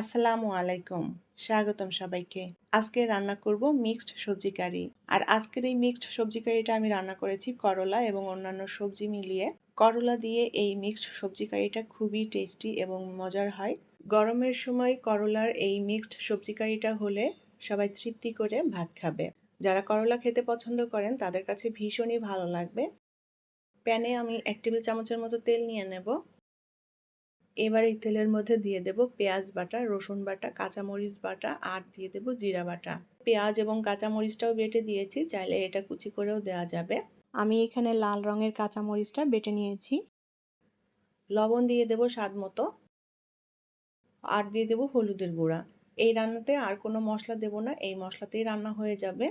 আসসালামু আলাইকুম। স্বাগতম সবাইকে। আজকে রান্না করব মিক্সড সবজি কারি। আর আজকের এই মিক্সড সবজি কারিটা আমি রান্না করেছি করলা এবং অন্যান্য সবজি মিলিয়ে। করলা দিয়ে এই মিক্সড সবজি কারিটা খুবই টেস্টি এবং মজার হয়। গরমের সময় করলার এই মিক্সড সবজি কারিটা হলে সবাই তৃপ্তি করে ভাত খাবে। যারা করলা খেতে পছন্দ করেন, তাদের কাছে ভীষণই ভালো লাগবে। প্যানে আমি এক টেবিল চামচের মতো তেল নিয়ে নেব। এবার এই তেলের মধ্যে দিয়ে দেব পেঁয়াজ বাটা, রসুন বাটা, কাঁচামরিচ বাটা আর দিয়ে দেব জিরা বাটা। পেঁয়াজ এবং কাঁচামরিচটাও বেটে দিয়েছি, চাইলে এটা কুচি করেও দেওয়া যাবে। আমি এখানে লাল রঙের কাঁচামরিচটা বেটে নিয়েছি। লবণ দিয়ে দেব স্বাদ মতো। আর দিয়ে দেব হলুদের গুঁড়া। এই রান্নাতে আর কোনো মশলা দেব না, এই মশলাতেই রান্না হয়ে যাবে।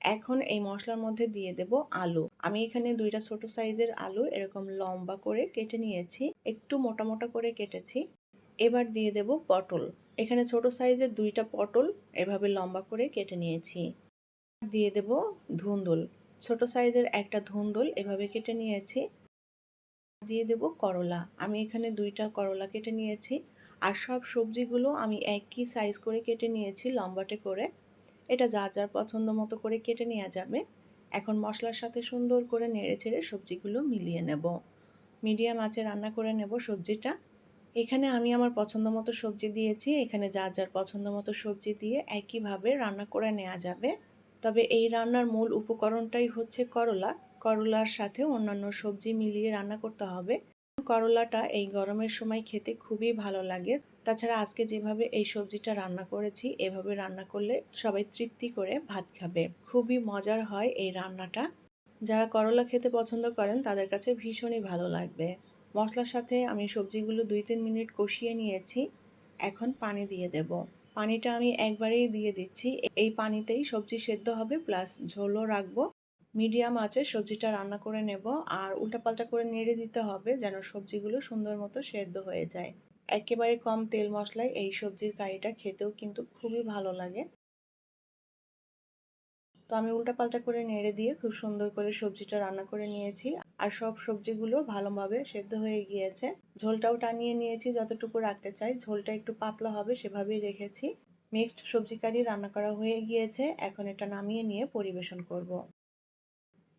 এখন এই মশলার মধ্যে দিয়ে দেব আলু। আমি এখানে দুইটা ছোট সাইজের আলু এরকম লম্বা করে কেটে নিয়েছি, একটু মোটা মোটা করে কেটেছি। এবার দিয়ে দেব পটল। এখানে ছোট সাইজের দুইটা পটল এভাবে লম্বা করে কেটে নিয়েছি। দিয়ে দেব ধুন্দুল। ছোট সাইজের একটা ধুন্দুল এভাবে কেটে নিয়েছি। দিয়ে দেব করলা। আমি এখানে দুইটা করলা কেটে নিয়েছি। আর সব সবজিগুলো আমি একই সাইজ করে কেটে নিয়েছি লম্বাটে করে। এটা যা যার পছন্দ মতো করে কেটে নেওয়া যাবে। এখন মশলার সাথে সুন্দর করে নেড়ে চেড়ে সবজিগুলো মিলিয়ে নেব। মিডিয়াম আঁচে রান্না করে নেব সবজিটা। এখানে আমি আমার পছন্দ মতো সবজি দিয়েছি। এখানে যা যার পছন্দ মতো সবজি দিয়ে একইভাবে রান্না করে নেওয়া যাবে। তবে এই রান্নার মূল উপকরণটাই হচ্ছে করলা। করলার সাথে অন্যান্য সবজি মিলিয়ে রান্না করতে হবে। করলাটা এই গরমের সময় খেতে খুবই ভালো লাগে। তাছাড়া আজকে যেভাবে এই সবজিটা রান্না করেছি, এভাবে রান্না করলে সবাই তৃপ্তি করে ভাত খাবে। খুবই মজার হয় এই রান্নাটা। যারা করলা খেতে পছন্দ করেন, তাদের কাছে ভীষণই ভালো লাগবে। মশলার সাথে আমি সবজিগুলো দুই তিন মিনিট কষিয়ে নিয়েছি। এখন পানি দিয়ে দেব। পানিটা আমি একবারেই দিয়ে দিচ্ছি। এই পানিতেই সবজি সেদ্ধ হবে, প্লাস ঝোলও রাখব। মিডিয়াম আছে, সবজিটা রান্না করে নেব আর উল্টাপাল্টা করে নেড়ে দিতে হবে যেন সবজিগুলো সুন্দর মতো সেদ্ধ হয়ে যায়। একেবারে কম তেল মশলায় এই সবজির কারিটা খেতেও কিন্তু খুবই ভালো লাগে। তো আমি উল্টাপাল্টা করে নেড়ে দিয়ে খুব সুন্দর করে সবজিটা রান্না করে নিয়েছি আর সব সবজিগুলো ভালোভাবে সেদ্ধ হয়ে গিয়েছে। ঝোলটাও টানিয়ে নিয়েছি, যতটুকু রাখতে চাই। ঝোলটা একটু পাতলা হবে সেভাবেই রেখেছি। মিক্সড সবজি কারি রান্না করা হয়ে গিয়েছে। এখন এটা নামিয়ে নিয়ে পরিবেশন করব।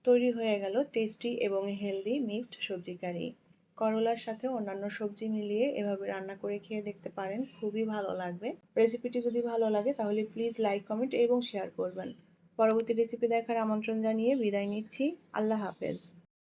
তৈরি হয়ে গেল টেস্টি এবং হেলদি মিক্সড সবজি কারি করলার সাথে অন্যান্য সবজি মিলিয়ে এভাবে রান্না করে খেয়ে দেখতে পারেন, খুবই ভালো লাগবে। রেসিপিটি যদি ভালো লাগে তাহলে প্লিজ লাইক কমেন্ট এবং শেয়ার করবেন। পরবর্তী রেসিপি দেখার আমন্ত্রণ জানিয়ে বিদায় নিচ্ছি। আল্লাহ হাফেজ।